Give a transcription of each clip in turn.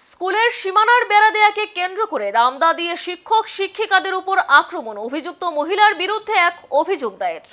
স্কুলের সীমানার বেড়া দেয়াকে কেন্দ্র করে রামদা দিয়ে শিক্ষক শিক্ষিকাদের উপর আক্রমণ, অভিযুক্ত মহিলার বিরুদ্ধে এক অভিযোগ দায়ের।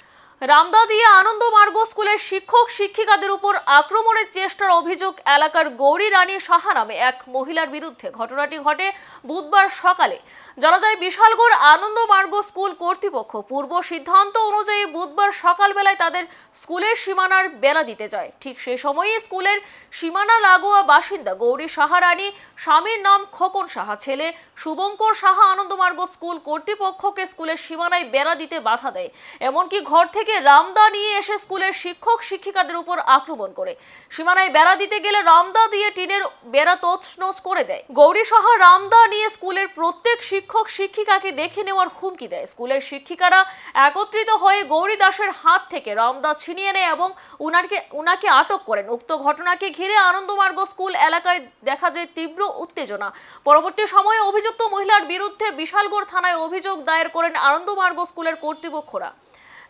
রামদা দিয়ে আনন্দ মার্গ স্কুলের শিক্ষক শিক্ষিকাদের উপর আক্রমণের চেষ্টার অভিযোগ এলাকার গৌরী রানী সাহা নামে এক মহিলার বিরুদ্ধে ঘটনাটি ঘটে বুধবার সকালে। জানা যায়, বিশালগড় আনন্দ মার্গ স্কুল কর্তৃপক্ষ পূর্ব সিদ্ধান্ত অনুযায়ী বুধবার সকালবেলায় তাদের স্কুলের সীমানার বেলা দিতে যায়। ঠিক সে সময়ই স্কুলের সীমানা লাগোয়া বাসিন্দা গৌরী সাহা রানী, স্বামীর নাম খোকন সাহা, ছেলে শুভঙ্কর সাহা আনন্দমার্গ স্কুল কর্তৃপক্ষকে স্কুলের সীমানায় বেড়া দিতে বাধা দেয়। এমনকি ঘর থেকে রামদা নিয়ে এসে স্কুলের শিক্ষক শিক্ষিকাদের উপর আক্রমণ করে। সীমানায় বেড়া দিতে গেলে রামদা দিয়ে টিনের বেড়া তছনছ করে দেয়। গৌরী রামদা নিয়ে স্কুলের প্রত্যেক শিক্ষক শিক্ষিকাকে দেখে নেওয়ার হুমকি দেয়। স্কুলের শিক্ষিকারা একত্রিত হয়ে গৌরী দাসের হাত থেকে রামদা ছিনিয়ে নেয় এবং উনাকে উনাকে আটক করেন। উক্ত ঘটনাকে ঘিরে আনন্দমার্গ স্কুল এলাকায় দেখা যায় তীব্র উত্তেজনা। পরবর্তী সময়ে অভিযুক্ত মহিলার বিরুদ্ধে বিশালগড় থানায় অভিযোগ দায়ের করেন আনন্দমার্গ স্কুলের কর্তৃপক্ষরা।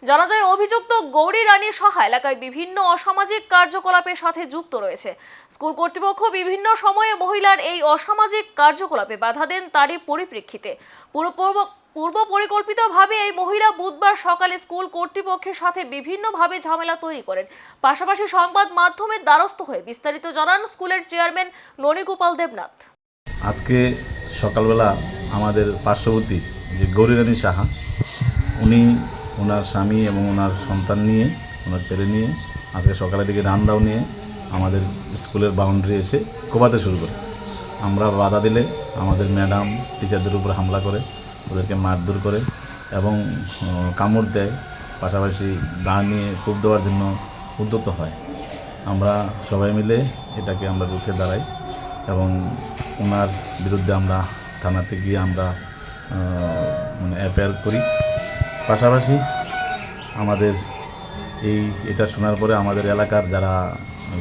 জানা যায় অভিযুক্ত গৌরী রানী সাহা এলাকায় বিভিন্ন অসামাজিক কার্যকলাপের সাথে যুক্ত রয়েছে। স্কুল কর্তৃপক্ষ বিভিন্ন সময়ে মহিলার এই অসামাজিক কার্যকলাপে বাধা দেন তারই পরিপ্রেক্ষিতে। পুরো পূর্ব পূর্ব পরিকল্পিতভাবে এই মহিলা বুধবার সকালে স্কুল কর্তৃপক্ষের সাথে বিভিন্নভাবে ঝামেলা তৈরি করেন। পাশাপাশি সংবাদ মাধ্যমের দ্বারস্থ হয়ে বিস্তারিত জানান স্কুলের চেয়ারম্যান ননীগোপাল দেবনাথ। আজকে সকালবেলা আমাদের পার্শ্ববর্তী যে গৌরীরানী সাহা, উনি ওনার স্বামী এবং ওনার সন্তান নিয়ে, ওনার ছেলে নিয়ে, আজকে সকালের দিকে রান্দাও নিয়ে আমাদের স্কুলের বাউন্ডারি এসে কোবাতে শুরু করে। আমরা বাধা দিলে আমাদের ম্যাডাম টিচারদের উপর হামলা করে, ওদেরকে মারধর করে এবং কামড় দেয়। পাশাপাশি দা নিয়ে কূপ দেওয়ার জন্য উদ্যত হয়। আমরা সবাই মিলে এটাকে আমরা রুখে দাঁড়াই এবং ওনার বিরুদ্ধে আমরা থানাতে গিয়ে আমরা মানে এফআইআর করি। পাশাপাশি আমাদের এই, এটা শোনার পরে আমাদের এলাকার যারা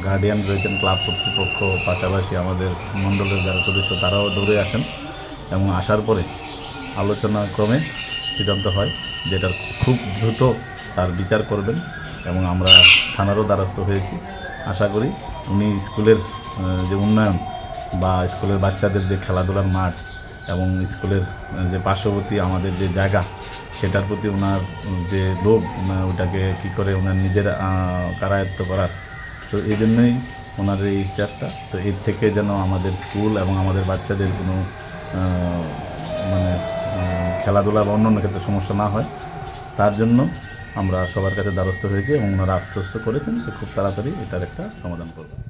গার্ডিয়ান রয়েছেন ক্লাব কর্তৃপক্ষ, পাশাপাশি আমাদের মণ্ডলের যারা সদস্য, তারাও দৌড়ে আসেন এবং আসার পরে আলোচনা ক্রমে সিদ্ধান্ত হয় যেটার খুব দ্রুত তার বিচার করবেন এবং আমরা থানারও দ্বারস্থ হয়েছি। আশা করি উনি স্কুলের যে উন্নয়ন বা স্কুলের বাচ্চাদের যে খেলাধুলার মাঠ এবং স্কুলের যে পার্শ্ববর্তী আমাদের যে জায়গা, সেটার প্রতি ওনার যে লোভ ওটাকে কী করে ওনার নিজের কারায়ত্ত করার। তো এই জন্যই ওনার এই চেষ্টা। তো এর থেকে যেন আমাদের স্কুল এবং আমাদের বাচ্চাদের কোনো মানে খেলাধুলা বা অন্যান্য ক্ষেত্রে সমস্যা না হয়, তার জন্য আমরা সবার কাছে দ্বারস্থ হয়েছি এবং ওনারা আশ্বস্ত করেছেন যে খুব তাড়াতাড়ি এটার একটা সমাধান করবেন